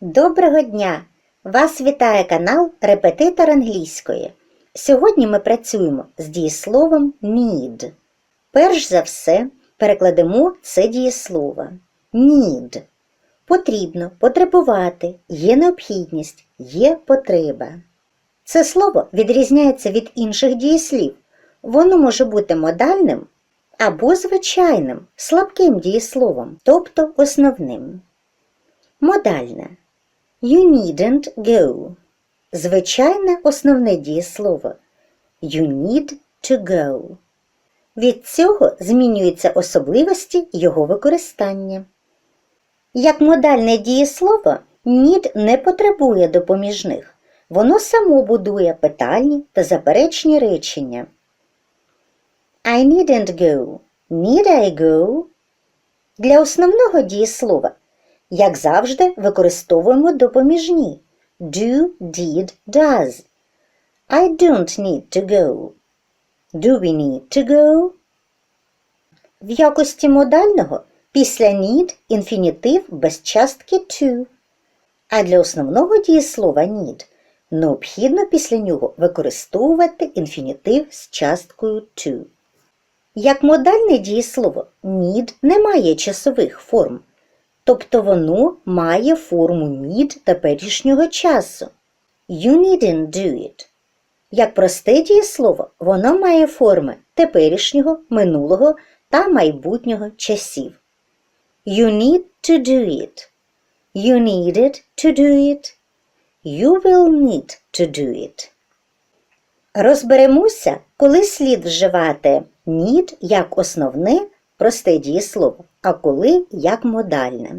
Доброго дня! Вас вітає канал Репетитор англійської. Сьогодні ми працюємо з дієсловом need. Перш за все, перекладемо це дієслово. Need. Потрібно, потребувати, є необхідність, є потреба. Це слово відрізняється від інших дієслів. Воно може бути модальним або звичайним, слабким дієсловом, тобто основним. Модальне. You needn't go. Звичайне основне дієслово. You need to go. Від цього змінюються особливості його використання. Як модальне дієслово, need не потребує допоміжних. Воно само будує питальні та заперечні речення. I needn't go. Need I go? Для основного дієслова як завжди, використовуємо допоміжні do, did, does. I don't need to go. Do we need to go? В якості модального після need інфінітив без частки to. А для основного дієслова need необхідно після нього використовувати інфінітив з часткою to. Як модальне дієслово need не має часових форм тобто воно має форму need теперішнього часу. You needn't do it. Як просте дієслово, воно має форми теперішнього, минулого та майбутнього часів. You need to do it. You needed to do it. You will need to do it. Розберемося, коли слід вживати need як основне просте дієслово, а коли як модальне.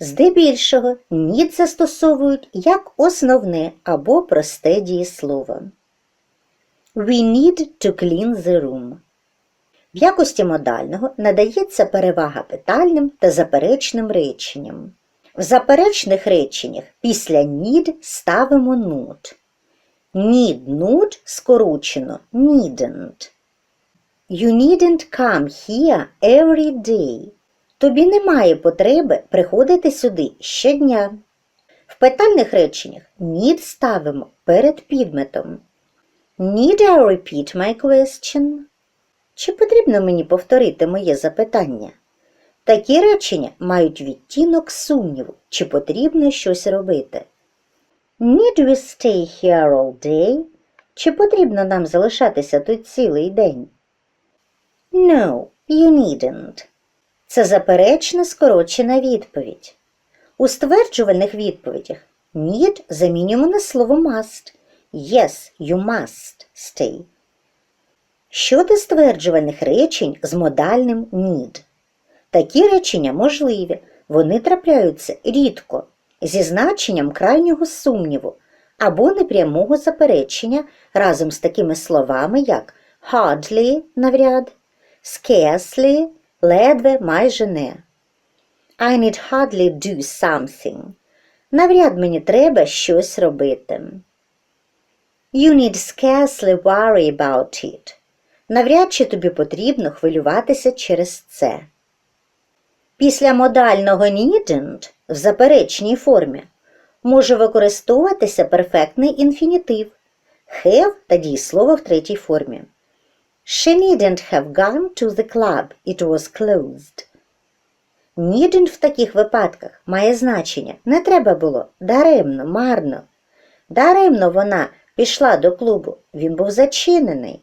Здебільшого need застосовують як основне або просте дієслово. We need to clean the room. В якості модального надається перевага питальним та заперечним реченням. В заперечних реченнях після need ставимо not. Need not скорочено needn't. You needn't come here every day. Тобі немає потреби приходити сюди щодня. В питальних реченнях need ставимо перед підметом. Need I repeat my question? Чи потрібно мені повторити моє запитання? Такі речення мають відтінок сумніву, чи потрібно щось робити. Need we stay here all day? Чи потрібно нам залишатися тут цілий день? No, you needn't. Це заперечна скорочена відповідь. У стверджувальних відповідях need замінюємо на слово must. Yes, you must stay. Щодо стверджувальних речень з модальним need. Такі речення можливі, вони трапляються рідко, зі значенням крайнього сумніву або непрямого заперечення разом з такими словами, як hardly навряд, scarcely ледве майже не. I need hardly do something. Навряд мені треба щось робити. You need scarcely worry about it. Навряд чи тобі потрібно хвилюватися через це. Після модального needn't в заперечній формі може використовуватися перфектний інфінітив have та дієслово в третій формі. She needn't have gone to the club, it was closed. Needn't в таких випадках має значення не треба було даремно, марно. Даремно вона пішла до клубу, він був зачинений.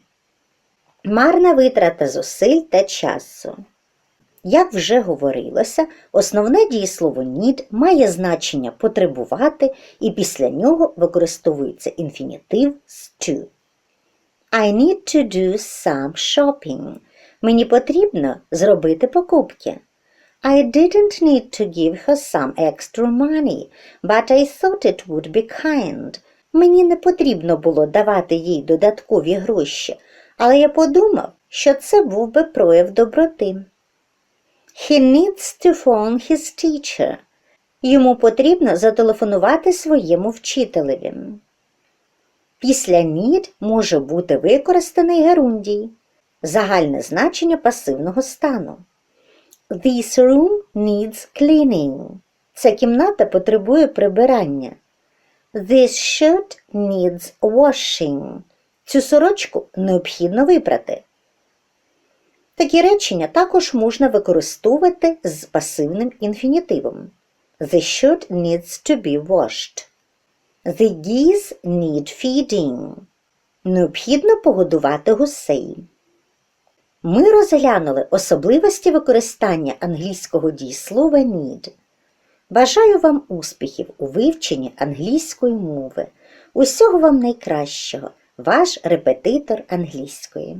Марна витрата зусиль та часу. Як вже говорилося, основне дієслово need має значення потребувати і після нього використовується інфінітив to. I need to do some shopping. Мені потрібно зробити покупки. I didn't need to give her some extra money, but I thought it would be kind. Мені не потрібно було давати їй додаткові гроші, але я подумав, що це був би прояв доброти. He needs to phone his teacher. Йому потрібно зателефонувати своєму вчителеві. Після need може бути використаний герундій, загальне значення пасивного стану. This room needs cleaning. Ця кімната потребує прибирання. This shirt needs washing. Цю сорочку необхідно випрати. Такі речення також можна використовувати з пасивним інфінітивом. The shirt needs to be washed. The geese need feeding. Необхідно погодувати гусей. Ми розглянули особливості використання англійського дієслова need. Бажаю вам успіхів у вивченні англійської мови. Усього вам найкращого, ваш репетитор англійської.